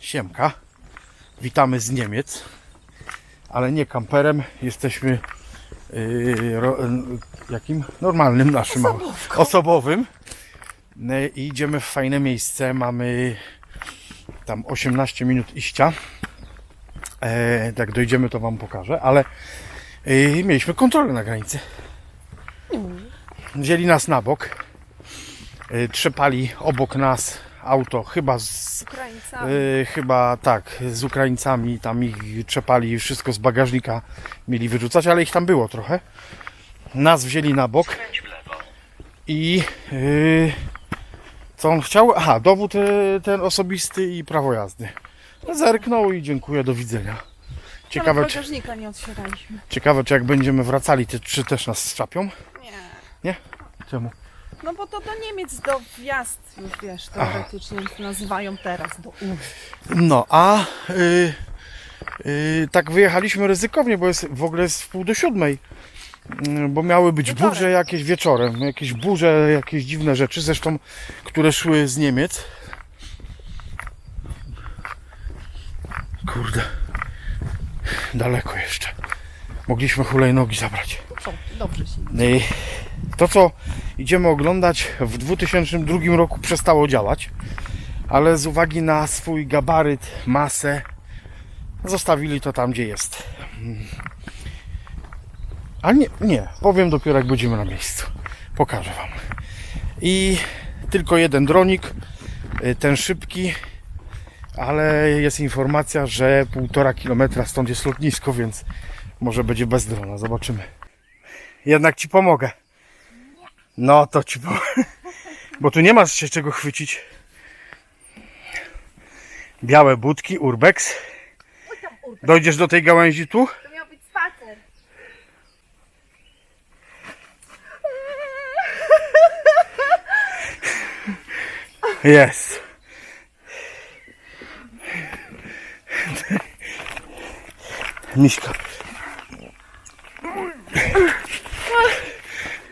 Siemka. Witamy z Niemiec, ale nie kamperem. Jesteśmy yy, ro, yy, jakim? Normalnym naszym Osobówką. osobowym. Yy, I idziemy w fajne miejsce. Mamy tam 18 minut iścia. E, jak dojdziemy, to Wam pokażę, ale yy, mieliśmy kontrolę na granicy. Wzięli nas na bok. Yy, trzepali obok nas auto, chyba z Ukraińcami. Yy, chyba tak, z Ukraińcami tam ich trzepali, wszystko z bagażnika mieli wyrzucać, ale ich tam było trochę. Nas wzięli na bok i yy, co on chciał? Aha, dowód yy, ten osobisty i prawo jazdy. Zerknął i dziękuję, do widzenia. Ciekawe, czy, bagażnika nie otwieraliśmy. ciekawe czy jak będziemy wracali, czy też nas strzapią? Nie. Czemu? No bo to do Niemiec do wjazd już wiesz, teoretycznie nazywają teraz do U. No, a y, y, tak wyjechaliśmy ryzykownie, bo jest, w ogóle jest w pół do siódmej. Y, Bo miały być Wieczorem. burze jakieś wieczorem, jakieś burze, jakieś dziwne rzeczy, zresztą, które szły z Niemiec. Kurde, daleko jeszcze. Mogliśmy hulajnogi zabrać. Co? Dobrze się. To, co idziemy oglądać w 2002 roku przestało działać, ale z uwagi na swój gabaryt, masę, zostawili to tam, gdzie jest. Mm. A nie, nie, powiem dopiero jak będziemy na miejscu. Pokażę Wam. I tylko jeden dronik, y, ten szybki, ale jest informacja, że półtora kilometra stąd jest lotnisko, więc może będzie bez drona. Zobaczymy. Jednak Ci pomogę. No to Ci pomogę. Bo tu nie masz się czego chwycić. Białe budki, urbex. Dojdziesz do tej gałęzi tu? To miał być spacer. Jest. Miśka.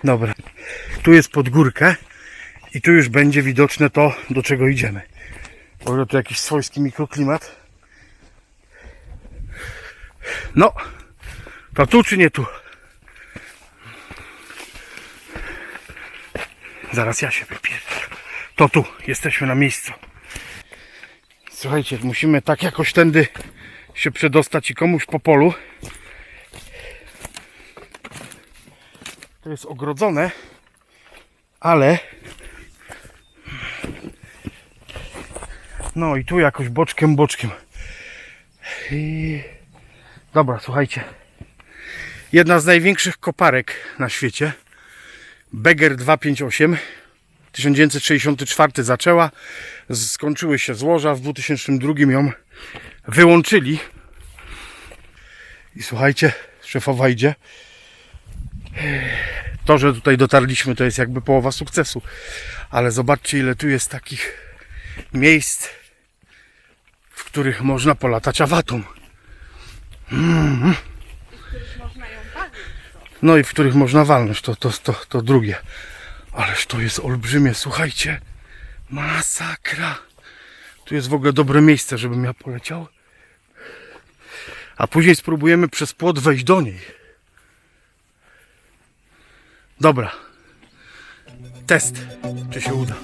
Dobra. Tu jest pod górkę i tu już będzie widoczne to, do czego idziemy. Ogóle tu jakiś swojski mikroklimat. No, to tu czy nie tu? Zaraz ja się wypierdolę. To tu, jesteśmy na miejscu. Słuchajcie, musimy tak jakoś tędy się przedostać i komuś po polu. To jest ogrodzone, ale no i tu jakoś boczkiem, boczkiem. I dobra, słuchajcie. Jedna z największych koparek na świecie. Beger 258 1964 zaczęła, skończyły się złoża, w 2002 ją wyłączyli. I słuchajcie, szefowa idzie. To, że tutaj dotarliśmy, to jest jakby połowa sukcesu. Ale zobaczcie, ile tu jest takich miejsc, w których można polatać awatą. Bawić. No i w których można walnąć, to, to, to, to drugie. Ależ to jest olbrzymie, słuchajcie. Masakra. Tu jest w ogóle dobre miejsce, żebym ja poleciał. A później spróbujemy przez płot wejść do niej. Dobra. Test, czy się uda.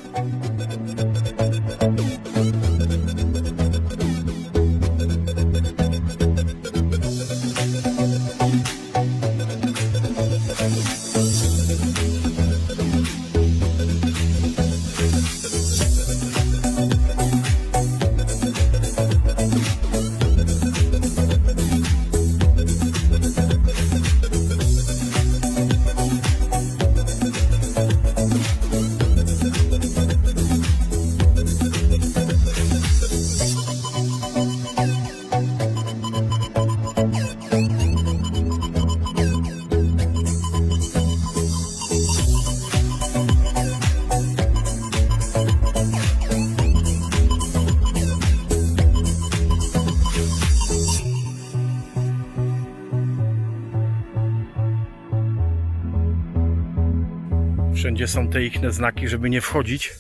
Wszędzie są te ich znaki, żeby nie wchodzić.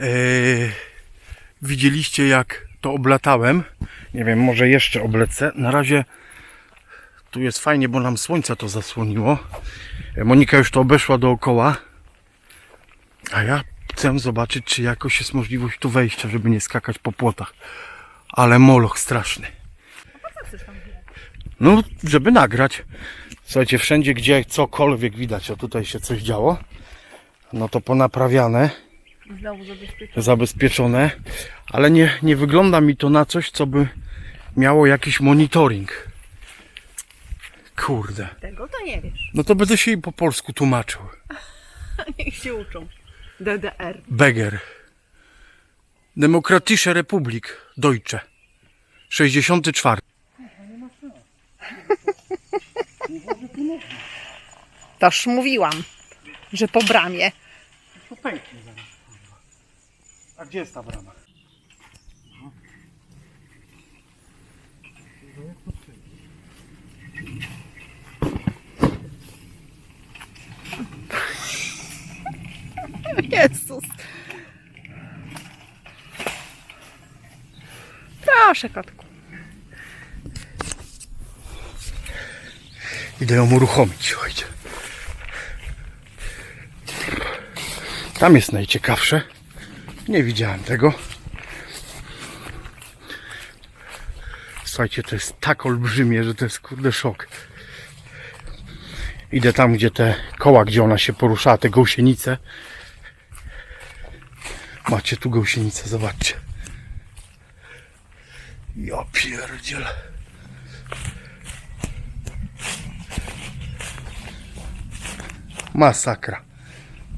Eee, widzieliście jak to oblatałem. Nie wiem, może jeszcze oblecę. Na razie tu jest fajnie, bo nam słońce to zasłoniło. Monika już to obeszła dookoła. A ja chcę zobaczyć, czy jakoś jest możliwość tu wejścia, żeby nie skakać po płotach. Ale moloch straszny. No, żeby nagrać. Słuchajcie, wszędzie gdzie cokolwiek widać, o tutaj się coś działo, no to ponaprawiane, Znowu zabezpieczone. zabezpieczone, ale nie, nie wygląda mi to na coś, co by miało jakiś monitoring. Kurde. Tego to nie wiesz. No to będę się jej po polsku tłumaczył. Niech się uczą. DDR. Beger. Demokratische Republik Deutsche. 64. Toż mówiłam, że po bramie. To pęknie zaraz. A gdzie jest ta brama? Jezus. Proszę, kotku. Idę ją uruchomić, słuchajcie. Tam jest najciekawsze. Nie widziałem tego. Słuchajcie, to jest tak olbrzymie, że to jest kurde szok. Idę tam, gdzie te koła, gdzie ona się poruszała, te gąsienice. Macie tu gąsienicę, zobaczcie. Ja pierdzielę. Masakra.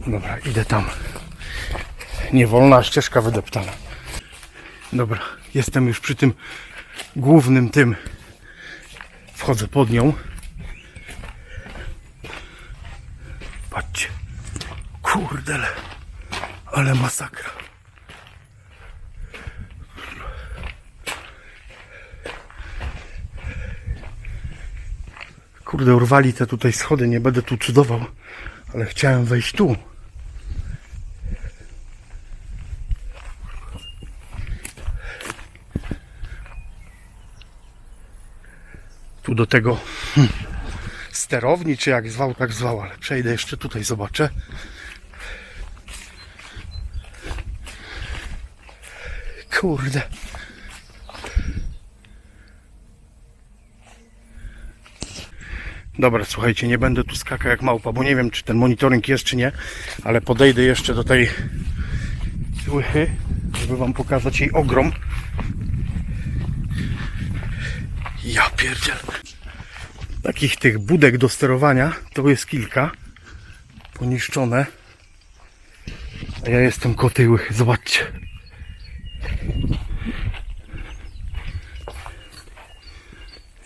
Dobra, idę tam. Niewolna ścieżka wydeptana. Dobra, jestem już przy tym głównym tym. Wchodzę pod nią. Patrzcie. Kurdele. Ale masakra. Kurde, urwali te tutaj schody, nie będę tu cudował, ale chciałem wejść tu. Tu do tego hmm, sterowni, czy jak zwał, tak zwał, ale przejdę jeszcze tutaj, zobaczę. Kurde. Dobra, słuchajcie, nie będę tu skakał jak małpa, bo nie wiem, czy ten monitoring jest, czy nie, ale podejdę jeszcze do tej łychy, żeby wam pokazać jej ogrom. Ja pierdziel. Takich tych budek do sterowania to jest kilka. Poniszczone. A ja jestem łychy, zobaczcie.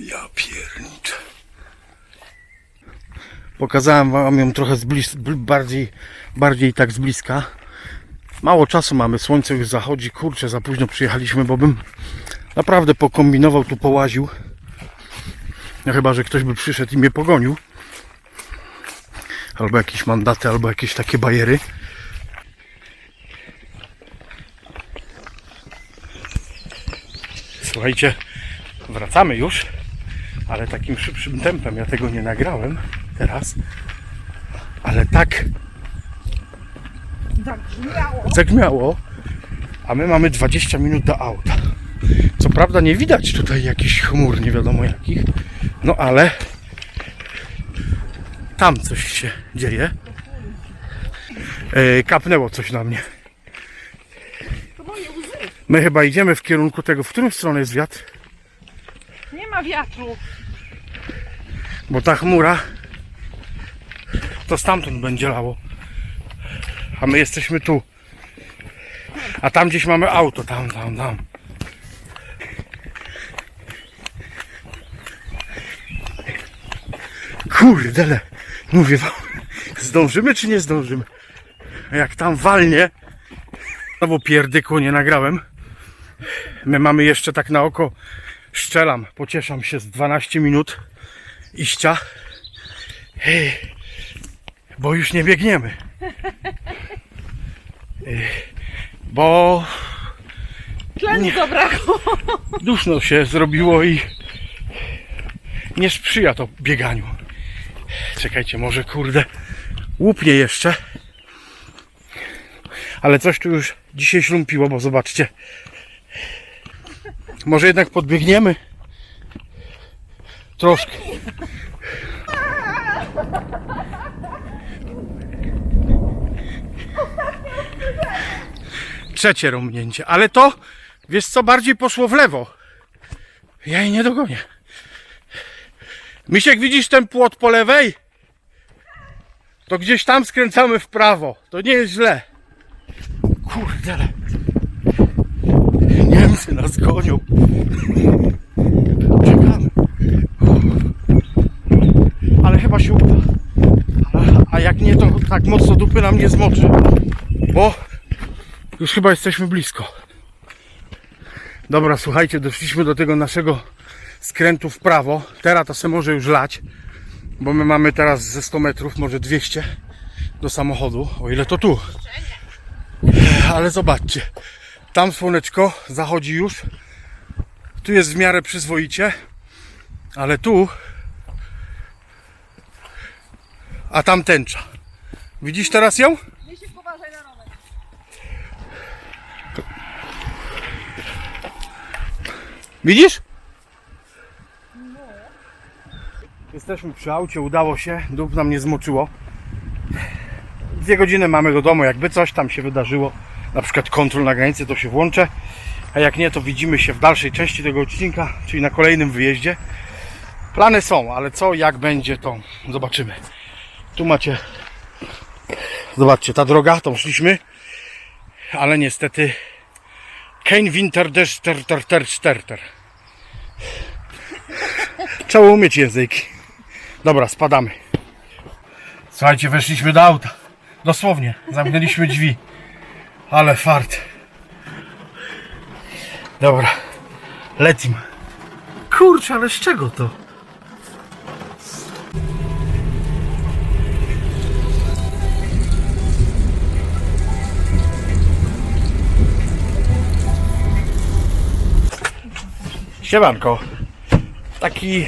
Ja pierniczę. Pokazałem wam ją trochę z blis- bl- bardziej, bardziej tak z bliska. Mało czasu mamy, słońce już zachodzi. Kurczę, za późno przyjechaliśmy, bo bym naprawdę pokombinował, tu połaził. No chyba, że ktoś by przyszedł i mnie pogonił. Albo jakieś mandaty, albo jakieś takie bajery. Słuchajcie, wracamy już, ale takim szybszym tempem. Ja tego nie nagrałem teraz. Ale tak Zagrzmiało. zagmiało, a my mamy 20 minut do auta. Co prawda nie widać tutaj jakichś chmur, nie wiadomo jakich, no ale tam coś się dzieje. E, kapnęło coś na mnie. My chyba idziemy w kierunku tego, w którą stronę jest wiatr, Nie ma wiatru. bo ta chmura to stamtąd będzie lało. A my jesteśmy tu. A tam gdzieś mamy auto, tam, tam, tam. Kurdele, mówię wam, zdążymy czy nie zdążymy? Jak tam walnie, no bo pierdykło nie nagrałem. My mamy jeszcze tak na oko, szczelam, pocieszam się z 12 minut iścia. Bo już nie biegniemy. Bo Tlenu zabrakło. duszno się zrobiło i nie sprzyja to bieganiu. Czekajcie, może kurde łupnie jeszcze. Ale coś tu już dzisiaj ślumpiło, bo zobaczcie. Może jednak podbiegniemy? Troszkę. Trzecie rąbnięcie, ale to, wiesz co, bardziej poszło w lewo. Ja jej nie dogonię. Misiek, widzisz ten płot po lewej? To gdzieś tam skręcamy w prawo. To nie jest źle. Kurde. Niemcy nas gonią. Czekamy. Ale chyba się uda. A jak nie, to tak mocno dupy nam nie zmoczy. Bo już chyba jesteśmy blisko. Dobra, słuchajcie, doszliśmy do tego naszego skrętu w prawo. Teraz to se może już lać, bo my mamy teraz ze 100 metrów, może 200 do samochodu, o ile to tu. Ale zobaczcie, tam słoneczko zachodzi już. Tu jest w miarę przyzwoicie, ale tu, a tam tęcza. Widzisz teraz ją? Misiek, poważaj na rower. Widzisz? Jesteśmy przy aucie, udało się, dup nam nie zmoczyło. Dwie godziny mamy do domu, jakby coś tam się wydarzyło, na przykład kontrol na granicy, to się włączę. A jak nie, to widzimy się w dalszej części tego odcinka, czyli na kolejnym wyjeździe. Plany są, ale co, jak będzie, to zobaczymy. Tu macie, zobaczcie, ta droga, tą szliśmy, ale niestety Kein Winter ter. Trzeba umieć języki. Dobra, spadamy. Słuchajcie, weszliśmy do auta. Dosłownie, zamknęliśmy drzwi. Ale fart. Dobra, lecim. Kurczę, ale z czego to? Siemanko. Taki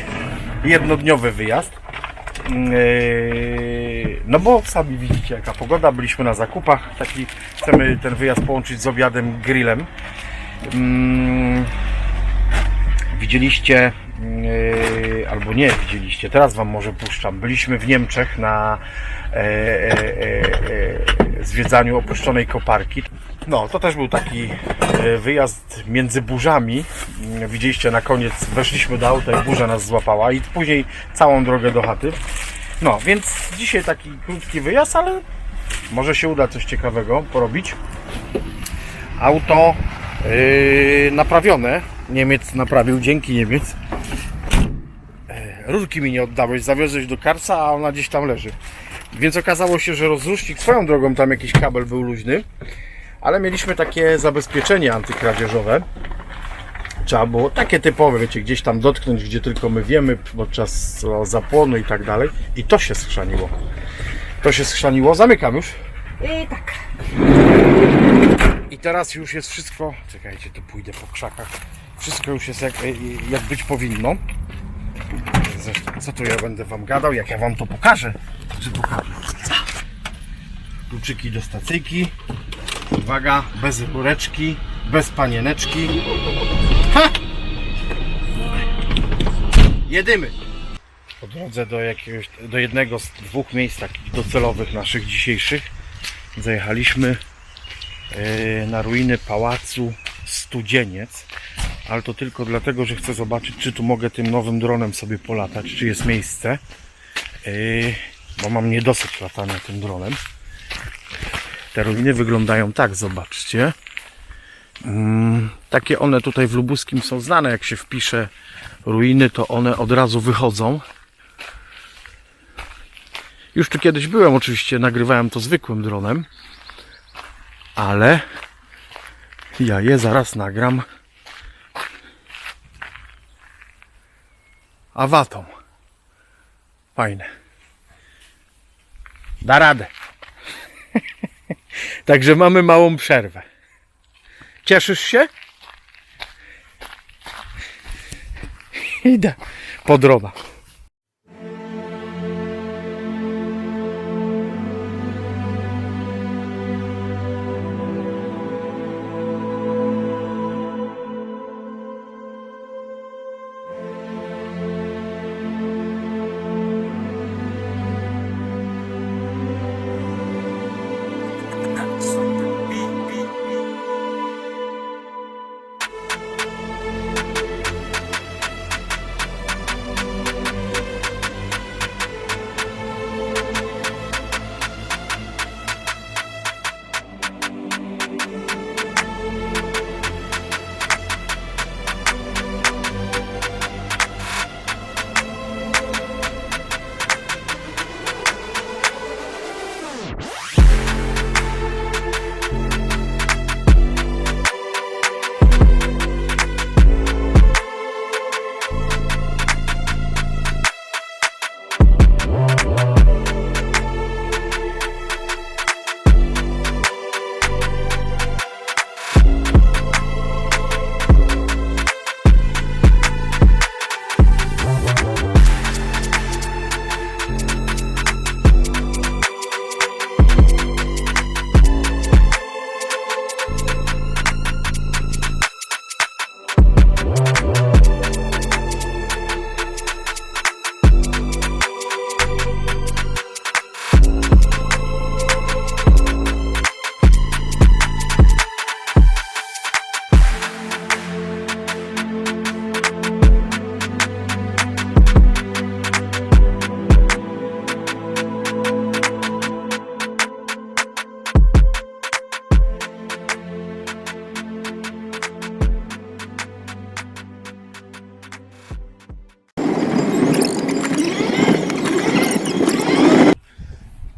jednodniowy wyjazd. Yy, No bo sami widzicie jaka pogoda, byliśmy na zakupach. Taki chcemy ten wyjazd połączyć z obiadem grillem. Mm, Widzieliście, yy, albo nie widzieliście, teraz Wam może puszczam. Byliśmy w Niemczech na e, e, e, e, zwiedzaniu opuszczonej koparki. No, to też był taki e, wyjazd między burzami. Mm, Widzieliście na koniec, weszliśmy do auta i burza nas złapała i później całą drogę do chaty. No, więc dzisiaj taki krótki wyjazd, ale może się uda coś ciekawego porobić. Auto yy, naprawione. Niemiec naprawił, dzięki Niemiec. E, Rurki mi nie oddałeś, zawiozłeś do Karsa, a ona gdzieś tam leży. Więc okazało się, że rozrusznik swoją drogą tam jakiś kabel był luźny, ale mieliśmy takie zabezpieczenie antykradzieżowe. Trzeba było takie typowe, wiecie, gdzieś tam dotknąć, gdzie tylko my wiemy, podczas zapłonu i tak dalej. I to się schrzaniło. To się schrzaniło. Zamykam już. I tak. I teraz już jest wszystko. Czekajcie, tu pójdę po krzakach. Wszystko już jest jak, jak być powinno. Zresztą, co tu ja będę wam gadał, jak ja wam to pokażę. Czy pokażę? Kluczyki do stacyjki. Uwaga, bez rureczki, bez panieneczki. Ha! Jedymy. Po drodze do jakiegoś, do jednego z dwóch miejsc takich docelowych naszych dzisiejszych zajechaliśmy e, na ruiny pałacu Studzieniec, ale to tylko dlatego, że chcę zobaczyć, czy tu mogę tym nowym dronem sobie polatać, czy jest miejsce, E, bo mam niedosyt latania tym dronem. Te ruiny wyglądają tak, zobaczcie. Mm, takie one tutaj w Lubuskim są znane, jak się wpisze ruiny, to one od razu wychodzą. Już tu kiedyś byłem, oczywiście nagrywałem to zwykłym dronem, ale ja je zaraz nagram awatą. Fajne. Da radę. Także mamy małą przerwę. Cieszysz się? Idę po drobach.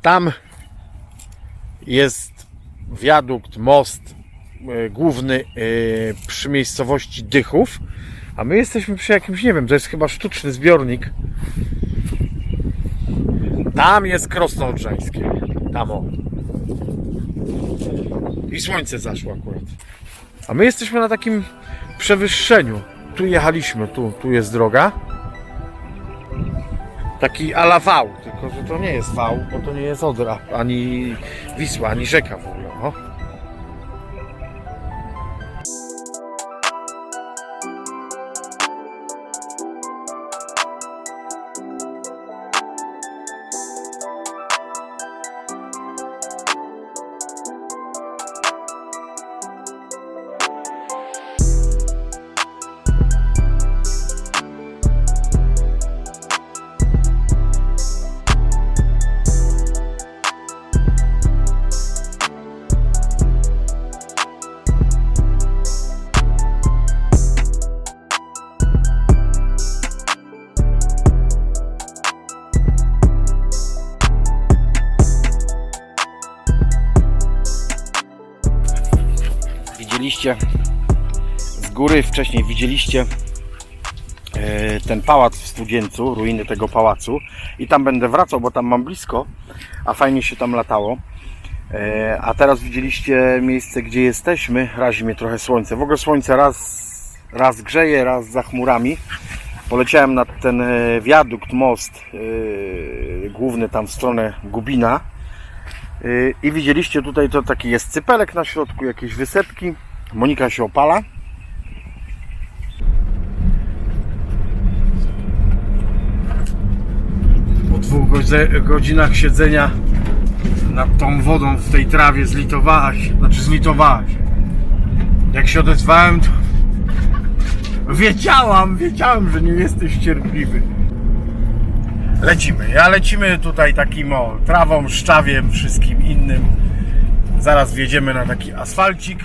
Tam jest wiadukt, most e, główny e, przy miejscowości Dychów, a my jesteśmy przy jakimś, nie wiem, to jest chyba sztuczny zbiornik. Tam jest Krosno Odrzańskie. Tam o. I słońce zaszło akurat. A my jesteśmy na takim przewyższeniu. Tu jechaliśmy, tu, tu jest droga. Taki ala wał, tylko że to nie jest wał, bo to nie jest Odra, ani Wisła, ani rzeka w ogóle. No. Z góry, wcześniej widzieliście e, ten pałac w Studzieńcu, ruiny tego pałacu i tam będę wracał, bo tam mam blisko, a fajnie się tam latało. E, A teraz widzieliście miejsce, gdzie jesteśmy. Razi mnie trochę słońce. W ogóle słońce raz, raz grzeje, raz za chmurami. Poleciałem nad ten e, wiadukt, most główny tam w stronę Gubina. I widzieliście tutaj to taki jest cypelek na środku, jakieś wysepki. Monika się opala. Po dwóch godzinach siedzenia nad tą wodą w tej trawie zlitowała się, znaczy zlitowała się. Jak się odezwałem, to wiedziałam, wiedziałam, że nie jesteś cierpliwy. Lecimy. Ja lecimy tutaj takim o, trawą, szczawiem, wszystkim innym. Zaraz wjedziemy na taki asfalcik.